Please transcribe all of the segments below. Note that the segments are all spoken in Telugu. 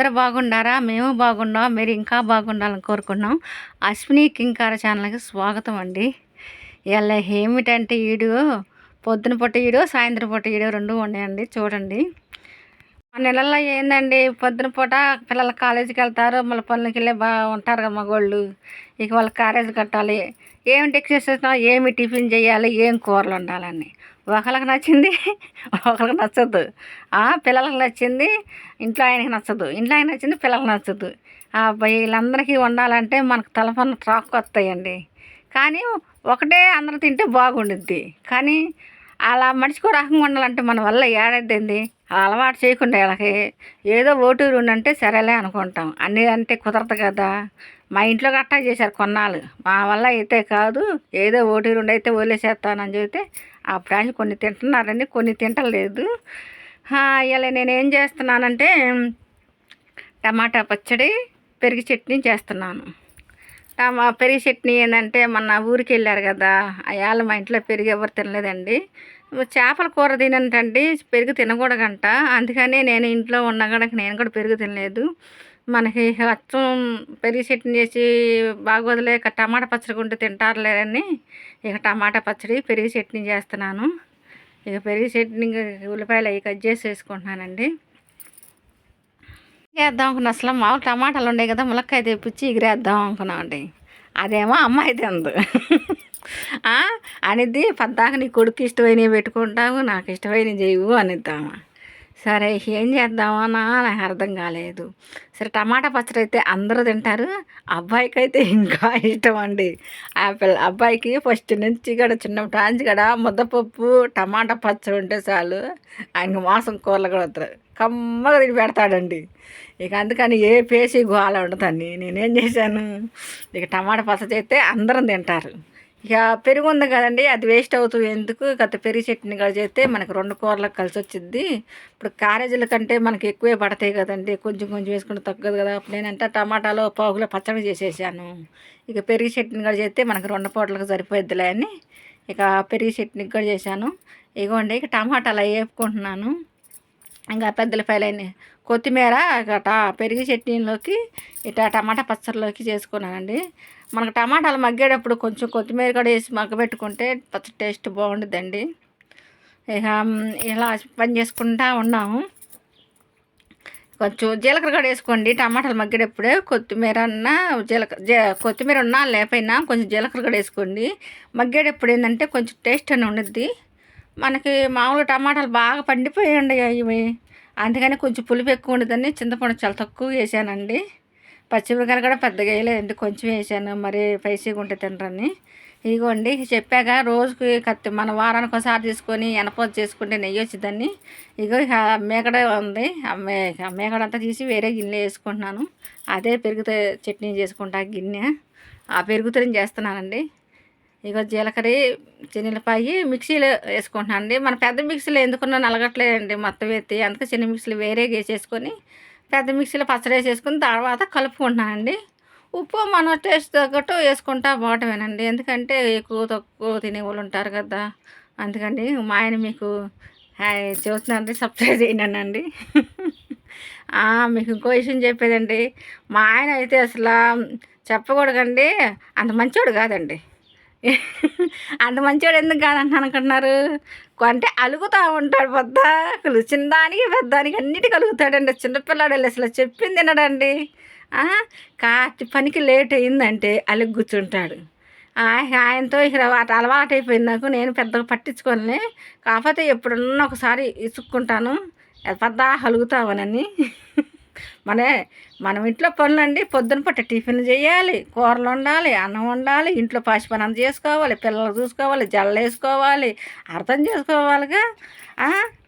అందరూ బాగున్నారా? మేము బాగున్నాం. మీరు ఇంకా బాగుండాలని కోరుకున్నాం. అశ్విని కింకార ఛానల్కి స్వాగతం అండి. ఇలా ఏమిటంటే వీడియో పొద్దున పూట వీడియో సాయంత్రం పూట వీడియో రెండు ఉన్నాయండి. చూడండి. ఆ నెలల్లో ఏందండి? పొద్దున పూట పిల్లలు కాలేజీకి వెళ్తారు మళ్ళీ పనులకి వెళ్ళి బాగా ఉంటారు కదా మగోళ్ళు. ఇక వాళ్ళ కాలేజీ కట్టాలి. ఏమి టెక్స్ చేస్తున్నాం ఏమి టిఫిన్ చేయాలి? ఏం కూరలు ఉండాలని ఒకళ్ళకి నచ్చింది ఒకళ్ళకి నచ్చద్దు ఆ, పిల్లలకు నచ్చింది ఇంట్లో ఆయనకి నచ్చదు. ఇంట్లో ఆయన నచ్చింది పిల్లలకు నచ్చదు. ఆ, వీళ్ళందరికీ వండాలంటే మనకు తలపన్న ట్రాక్ వస్తాయండి. కానీ ఒకటే అందరూ తింటే బాగుండుద్ది. కానీ అలా మనిషికో రకంగా ఉండాలంటే మన వల్ల ఏడైంది అలవాటు చేయకుండా వీళ్ళకి ఏదో ఓటు ఉండంటే అంటే సరేలే అనుకుంటాం. అన్నీ అంటే కుదరదు కదా. మా ఇంట్లో గట్టా చేశారు కొన్నాళ్ళు. మా వల్ల అయితే కాదు ఏదో ఓటు రెండు అయితే వదిలేసేస్తానని చెబితే ఆ ప్రాణి కొన్ని తింటున్నారండి కొన్ని తింటలేదు. ఇలా నేనేం చేస్తున్నానంటే టమాటా పచ్చడి పెరుగు చట్నీ చేస్తున్నాను. టమా పెరుగు చట్నీ ఏంటంటే మొన్న ఊరికి వెళ్ళారు కదా అయ్యాళ్ళ మా ఇంట్లో పెరుగు ఎవరు తినలేదండి. చేపల కూర తినంటండి పెరుగు తినకూడదంట. అందుకని నేను ఇంట్లో ఉన్న కనుక నేను కూడా పెరుగు తినలేదు. మనకి అచ్చం పెరిగి చట్నీ చేసి బాగోదులే ఇక టమాటా పచ్చడి కొంటే తింటారులేరని ఇక టమాటా పచ్చడి పెరిగి చట్నీ చేస్తున్నాను. ఇక పెరిగి చట్నీ ఉల్లిపాయలు అవి కట్ చేసి వేసుకుంటున్నానండి. వేద్దాం అనుకున్నా అసలు మామూలు టమాటాలు ఉన్నాయి కదా ములక్కాయ తెప్పించి ఎగిరేద్దాం అనుకున్నామండి అదేమో అమ్మాయి తిందు. అనేది అనిద్ది పద్దాక నీ కొడుకు ఇష్టమైనవి పెట్టుకుంటావు నాకు ఇష్టమైనవి చేయవు అనిద్దామా? సరే ఏం చేద్దామా నాకు అర్థం కాలేదు. సరే టమాటా పచ్చడి అయితే అందరూ తింటారు. అబ్బాయికి అయితే ఇంకా ఇష్టం అండి. ఆ పిల్ల అబ్బాయికి ఫస్ట్ నుంచి కూడా చిన్నప్పటి నుంచి కూడా ముద్దపప్పు టమాటా పచ్చడి ఉంటే చాలు. ఆయన మాసం కూరలు కూడా వస్తారు కమ్మగా తిని పెడతాడండి. ఇక అందుకని ఏ పేసి గోల ఉండదండి. నేనేం చేశాను? ఇక టమాటా పచ్చడి అయితే అందరం తింటారు. ఇక పెరుగు ఉంది కదండి అది వేస్ట్ అవుతుంది. ఎందుకు? గత పెరుగు చట్నీ కూడా చేస్తే మనకు రెండు కూరలకు కలిసి వచ్చింది ఇప్పుడు క్యారేజీల కంటే మనకి ఎక్కువే పడతాయి కదండి. కొంచెం కొంచెం వేసుకుంటే తగ్గదు కదా. అప్పుడు నేనంటే టమాటాలో పావులో పచ్చడి చేసేసాను. ఇక పెరుగు చట్నీ కూడా చేస్తే మనకు రెండు పూటలకు సరిపోయిద్దిలే అని ఇక పెరుగు చట్నీ కూడా చేశాను. ఇగోండి ఇక టమాటాలు అవి వేపుకుంటున్నాను. ఇంకా పెద్దల పెద్దలపాయలని కొత్తిమీర గటా పెరిగి చట్నీలోకి ఇట్లా టమాటా పచ్చడిలోకి చేసుకున్నానండి. మనకు టమాటాలు మగ్గేటప్పుడు కొంచెం కొత్తిమీర కూడా వేసి మగ్గబెట్టుకుంటే పచ్చడి టేస్ట్ బాగుంటుందండి ఇక ఇలా పని చేసుకుంటా ఉన్నాము. కొంచెం జీలకర్ర కూడా వేసుకోండి. టమాటాలు మగ్గేటప్పుడే కొత్తిమీర అన్న జీలకర్ర జీ కొత్తిమీర ఉన్నా లేకపోయినా కొంచెం జీలకర్ర కూడా వేసుకోండి. మగ్గేటప్పుడు ఏంటంటే కొంచెం టేస్ట్ అని ఉండిద్ది. మనకి మామూలు టమాటాలు బాగా పండిపోయి ఉండయి ఇవి అందుకని కొంచెం పులుపు ఎక్కువ ఉండదని చింతపండు చాలా తక్కువ వేసానండి. పచ్చిమిరకాయలు కూడా పెద్దగా వేయలేదండి కొంచెం వేసాను. మరి పైసీగా ఉంటే తినరని. ఇదిగోండి చెప్పాక రోజుకి కత్తి మన వారానికి ఒకసారి తీసుకొని ఎనపోతు చేసుకుంటే నెయ్యి వచ్చిందని. ఇగో మేకడ ఉంది. అమ్మే మేకడ అంతా తీసి వేరే గిన్నె వేసుకుంటున్నాను. అదే పెరుగుతో చట్నీ చేసుకుంటా గిన్నె. ఆ పెరుగుతో చేస్తున్నానండి. ఇగో జీలకర్ర శనగపాయి మిక్సీలో వేసుకుంటున్నాను అండి మన పెద్ద మిక్సీలో ఎందుకున్నా నలగట్లేదండి మొత్తం ఎత్తి. అందుకే చిన్న మిక్సీలో వేరే వేసేసుకొని పెద్ద మిక్సీలో పచ్చడి వేసేసుకుని తర్వాత కలుపుకుంటున్నానండి. ఉప్పు మన టేస్ట్ తగ్గట్టు వేసుకుంటా బాగుంటామేనండి ఎందుకంటే ఎక్కువ తక్కువ తినే వాళ్ళు ఉంటారు కదా. అందుకండి మా ఆయన మీకు హాయ్ చూస్తున్నానండి సబ్స్క్రైబ్ చేయనండి మీకు ఇంకో విషయం చెప్పేదండి. మా ఆయన అయితే అసలు చెప్పకూడదండి. అంత మంచోడు కాదండి. అంత మంచివాడు ఎందుకు కాదంట అనుకుంటున్నారు? అంటే అలుగుతూ ఉంటాడు పెద్ద చిన్నదానికి పెద్దానికి అన్నిటికీ అలుగుతాడండి. చిన్నపిల్లాడు వెళ్ళి అసలు చెప్పింది తినడండి ఆ, కాస్త పనికి లేట్ అయిందంటే అలిగి కూర్చుంటాడు. ఆయనతో ఇక అటు అలవాటు అయిపోయింది నాకు. నేను పెద్దగా పట్టించుకోను కాకపోతే ఎప్పుడన్నా ఒకసారి ఇసుక్కుంటాను. పెద్ద అలుగుతావనని. మనే మనం ఇంట్లో పనులండి పొద్దున పట్ట టిఫిన్ చేయాలి కూరలు వండాలి అన్నం వండాలి ఇంట్లో పాసి పని చేసుకోవాలి పిల్లలు చూసుకోవాలి జల్ల వేసుకోవాలి అర్థం చేసుకోవాలిగా.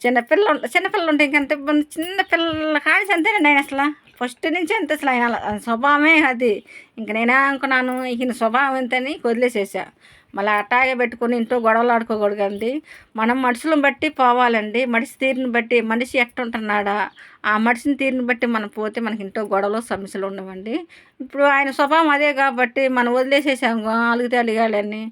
చిన్నపిల్ల చిన్నపిల్లలు ఉంటే ఇంకెంత ఇబ్బంది? చిన్న పిల్లల కాడిసి అంతేనండి ఆయన అసలు. ఫస్ట్ నుంచి అంతే అసలు ఆయన ఆయన స్వభావమే అది. ఇంక నేనే అనుకున్నాను ఈయన స్వభావం ఎంతని వదిలేసేసా. మళ్ళీ అట్టాగే పెట్టుకొని ఇంట్లో గొడవలు ఆడుకోకూడదండి. మనం మనుషులను బట్టి పోవాలండి. మనిషి తీరుని బట్టి మనిషి ఎట్టుంటున్నాడా? ఆ మనిషిని తీరుని బట్టి మనం పోతే మనకి ఇంట్లో గొడవలు సమస్యలు ఉండవండి. ఇప్పుడు ఆయన స్వభావం అదే కాబట్టి మనం వదిలేసేసాము అలిగితే అలిగాలని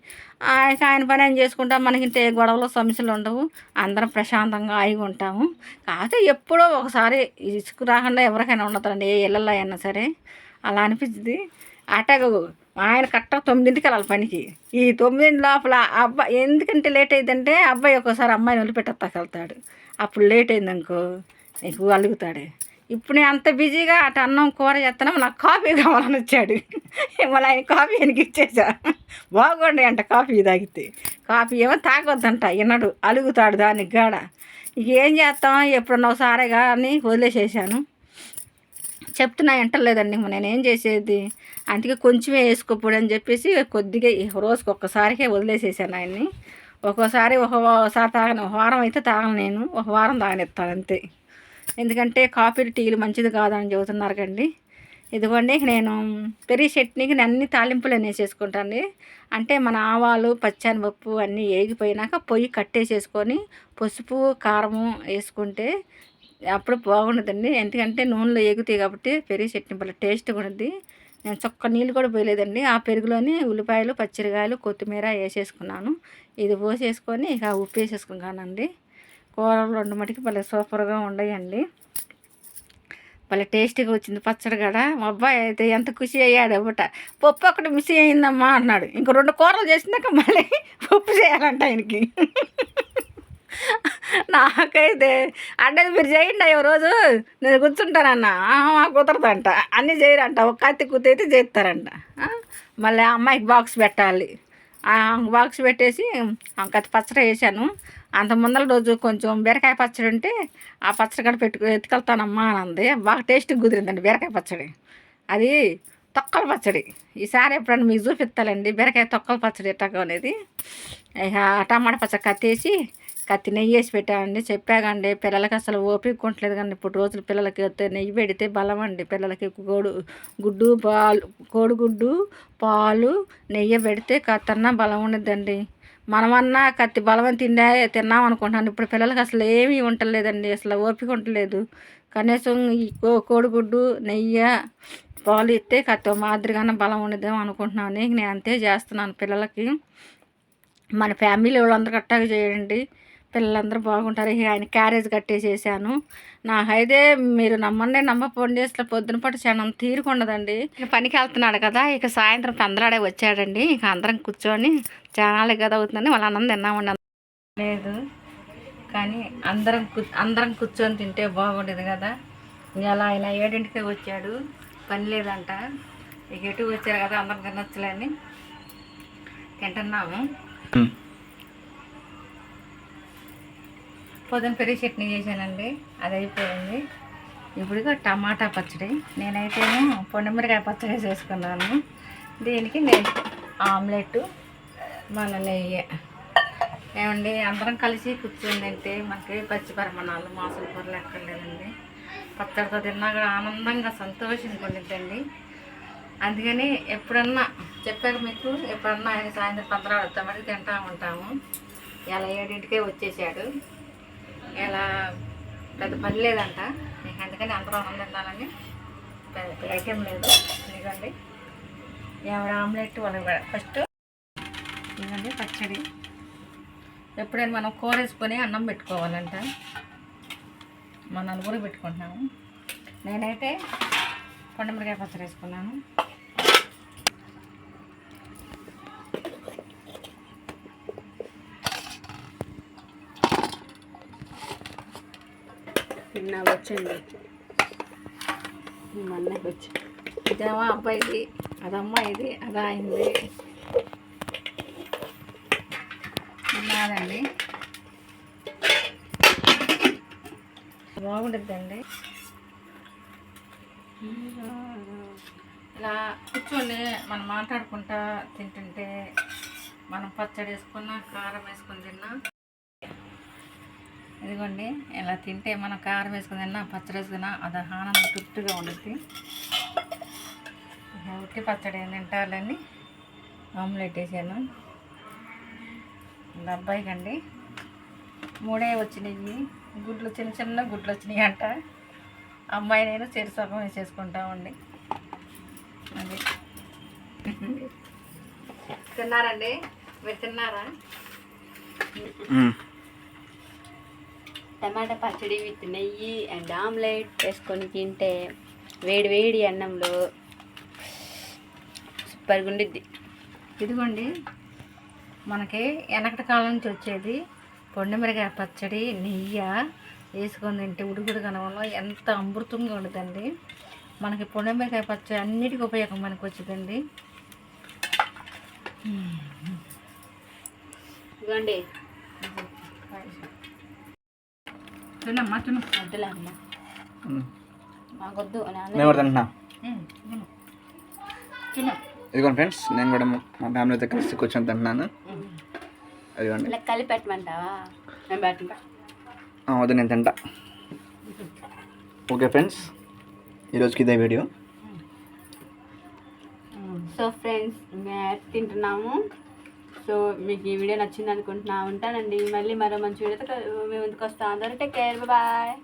ఆయనకి ఆయన పని ఆయన చేసుకుంటా మనకి ఇంత ఏ గొడవలు సమస్యలు ఉండవు. అందరం ప్రశాంతంగా ఆగి ఉంటాము. కాకపోతే ఎప్పుడో ఒకసారి ఇసుకు రాకుండా ఎవరికైనా ఉండదండి ఏ ఇళ్ళల్లో అయినా సరే. అలా అనిపించింది అటాగ ఆయన కట్ట తొమ్మిదింటికి వెళ్ళాలి పనికి. ఈ తొమ్మిదింటి లోపల అబ్బాయి ఎందుకంటే లేట్ అయిందంటే అబ్బాయి ఒక్కోసారి అమ్మాయిని వదిలిపెట్టేస్తాకి వెళ్తాడు. అప్పుడు లేట్ అయిందనుకో నీకు అలుగుతాడు. ఇప్పుడు నేను అంత బిజీగా అటు అన్నం కూర చేస్తాను నాకు కాఫీ కావాలని వచ్చాడు. మళ్ళీ ఆయన కాఫీ ఆయనకి ఇచ్చేసా. బాగుండే అంట కాఫీ తాగితే. కాఫీ ఏమో తాగొద్దంట విన్నాడు అలుగుతాడు దానికి గాడ. ఇక ఏం చేస్తాం? ఎప్పుడన్నా ఒకసారి కానీ వదిలేసేసాను. చెప్తున్నా వింటలేదండి మరి నేను ఏం చేసేది? అందుకే కొంచెమే వేసుకోపోడు అని చెప్పేసి కొద్దిగా రోజుకి ఒక్కసారికే వదిలేసేసాను ఆయన్ని. ఒక్కోసారి ఒక్కోసారి ఒకసారి తాగను. ఒక వారం అయితే తాగను నేను. ఒక వారం తాగనిస్తాను అంతే. ఎందుకంటే కాఫీలు టీలు మంచిది కాదని చెబుతున్నారు కండి. ఇదిగోండి నేను పెరిగి చట్నీకి అన్ని తాలింపులు వేసేసుకుంటాను అంటే మన ఆవాలు పచ్చనిపప్పు అన్నీ వేగిపోయినాక పొయ్యి కట్టేసేసుకొని పసుపు కారము వేసుకుంటే అప్పుడు బాగుండదండి. ఎందుకంటే నూనెలో ఎగుతాయి కాబట్టి పెరుగు చట్నీ పళ్ళ టేస్ట్గా ఉంటుంది నేను చొక్క నీళ్ళు కూడా పోయలేదండి. ఆ పెరుగులోనే ఉల్లిపాయలు పచ్చిరకాయలు కొత్తిమీర వేసేసుకున్నాను. ఇది పోసేసుకొని ఇక ఉప్పు వేసేసుకున్నానండి. కూరలు రెండు మటుకు భలే సూపర్గా ఉండయండి. భలే టేస్టీగా వచ్చింది పచ్చడి కూడా మా అబ్బాయి అయితే ఎంత ఖుషి అయ్యాడు ఒకట పప్పు ఒకటి మిస్ అయిందమ్మా అన్నాడు. ఇంక రెండు కూరలు చేసినాక మళ్ళీ పప్పు చేయాలంట ఆయనకి. నాకైతే అంటే మీరు చేయండి అయ్యో రోజు. నేను కూర్చుంటానన్న. కుదరదంట. అన్నీ చేయరంట. ఒక కత్తి కుత్తి చేస్తారంట. మళ్ళీ ఆ అమ్మాయికి బాక్స్ పెట్టాలి. బాక్స్ పెట్టేసి కత్తి పచ్చడి వేసాను. అంత ముందర రోజు కొంచెం బీరకాయ పచ్చడి ఉంటే ఆ పచ్చడి కూడా పెట్టుకు ఎత్తుకెళ్తానమ్మా అని అంది బాగా టేస్ట్ కుదిరిందండి బీరకాయ పచ్చడి. అది తొక్కల పచ్చడి. ఈసారి ఎప్పుడన్నా మీకు చూపిస్తానండి బీరకాయ తొక్కల పచ్చడి ఎట్టగా అనేది. టమాటా పచ్చడి కత్తేసి కత్తి నెయ్యి వేసి పెట్టామండి చెప్పాకండి పిల్లలకి అసలు ఓపిక ఉండలేదు కానీ ఇప్పుడు రోజులు పిల్లలకి వస్తే నెయ్యి పెడితే బలం అండి. పిల్లలకి కోడు గుడ్డు పాలు కోడిగుడ్డు పాలు నెయ్యి పెడితే కత్తన్నా బలం ఉండదండి. మనమన్నా కత్తి బలమని తిన్నా తిన్నాం అనుకుంటున్నాను ఇప్పుడు పిల్లలకి అసలు ఏమీ ఉండలేదండి అసలు ఓపిక ఉండలేదు కనీసం ఈ కో కోడిగుడ్డు నెయ్యి పాలు ఇస్తే కత్తి మాదిరిగానే బలం ఉండదేమో అనుకుంటున్నాను నేను అంతే చేస్తున్నాను పిల్లలకి. మన ఫ్యామిలీ వాళ్ళందరూ కట్టాగా చేయండి. పిల్లలందరూ బాగుంటారు. ఇక ఆయన క్యారేజ్ కట్టేసేసాను. నాకైతే మీరు నమ్మండి నమ్మపోండి అసలు పొద్దున పాటు చాలా తీరుకుండదండి. పనికి వెళ్తున్నాడు కదా ఇక సాయంత్రం పెందలాడే వచ్చాడండి. ఇక అందరం కూర్చొని చాలా కదా అవుతుందని వాళ్ళ అన్నం తిన్నామండి. లేదు. కానీ అందరం అందరం కూర్చొని తింటే బాగుండేది కదా. ఇలా ఆయన ఏడింటికే వచ్చాడు. పని లేదంట. ఇక ఎటు వచ్చారు కదా అందరం తినొచ్చులేని తింటున్నాము. పొద్దున పెరిగి చట్నీ చేశానండి. అది అయిపోయింది. ఇప్పుడు టమాటా పచ్చడి. నేనైతేనే పొండమిరకాయ పచ్చడి చేసుకున్నాను. దీనికి నేను ఆమ్లెట్ మన నెయ్యి. ఏమండి అందరం కలిసి కూర్చొని తింటే మనకి పచ్చి పరిమాణాలు మాసులు కూరలు ఎక్కర్లేదండి పచ్చడితో తిన్నా కూడా ఆనందంగా సంతోషంగా ఉండిద్దండి. అందుకని ఎప్పుడన్నా చెప్పాక మీకు ఎప్పుడన్నా ఆయన సాయంత్రం పంద్రా వస్తామని తింటా ఉంటాము. ఇలా ఏడింటికే వచ్చేసాడు. ఇలా పెద్ద పని లేదంట. నీకు అందుకని అందరూ అన్నం తినాలని పెద్ద ఐటెం లేదు. ఇదిగోండి. ఎవరి ఆమ్లెట్ వాళ్ళకి ఫస్ట్ ఇదిగోండి పచ్చడి. ఎప్పుడైనా మనం కూర వేసుకొని అన్నం పెట్టుకోవాలంట. మన నలుగురు పెట్టుకుంటున్నాము. నేనైతే కొండమిరకాయ పచ్చడి వేసుకున్నాను. నిన్న వచ్చింది మా అన్నకి వచ్చి ఇదేమో అబ్బాయిది అదమ్మా ఇది అది అయింది. నాదండి బాగుంటుందండి. ఇలా కూర్చొని మనం మాట్లాడుకుంటా తింటుంటే మనం పచ్చడి వేసుకున్నా కారం వేసుకొని తిన్నా ఇదిగోండి ఇలా తింటే మనం కారం వేసుకుని తిన్నా పచ్చడి వేసుకున్నా అది ఆనందం తృప్తిగా ఉంటుంది ఉట్టి పచ్చడి ఏం ఆమ్లెట్ వేసాను. మా అబ్బాయికి అండి మూడే వచ్చినాయి గుడ్లు చిన్న చిన్న గుడ్లు వచ్చినాయి అంట. అమ్మాయి నేను చెరు సగం వేసేసుకుంటామండి అది. తిన్నారండి? మీరు తిన్నారా? టమాటా పచ్చడి విత్ నెయ్యి అండ్ ఆమ్లెట్ వేసుకొని తింటే వేడి వేడి అన్నంలో సూపర్గా ఉండిద్ది. ఇదిగోండి మనకి వెనకటి కాలం నుంచి వచ్చేది పొండిమిరకాయ పచ్చడి నెయ్యి వేసుకొని తింటే ఉడుగుడు కనవలో ఎంత అమృతంగా ఉండదండి మనకి పొండిమిరకాయ పచ్చడి అన్నిటికీ ఉపయోగం మనకు వచ్చిందండి ఇదిగోండి తినమ్మా తిను. వద్దులే అమ్మ. మాకొద్దు నేను కూడా తింటున్నా. ఉమ్, తిను. తిను. ఇదిగోండి ఫ్రెండ్స్ నేను కూడా మా ఫ్యామిలీతో కలిసి కూర్చొని తింటున్నాను. అదిగోండి. కలిపి పెట్టమంటావా? నేను పెట్టంటా ఆ, వద్దు నేను తింటా. ఓకే ఫ్రెండ్స్ ఈరోజుకి ఇదే వీడియో. సో ఫ్రెండ్స్ మేము తింటున్నాము. సో మీకు ఈ వీడియో నచ్చింది అనుకుంటున్నా ఉంటానండి. మళ్ళీ మరో మంచి వీడియోతో మేము ముందుకు వస్తాం. అందరూ టేక్ కేర్ బాయ్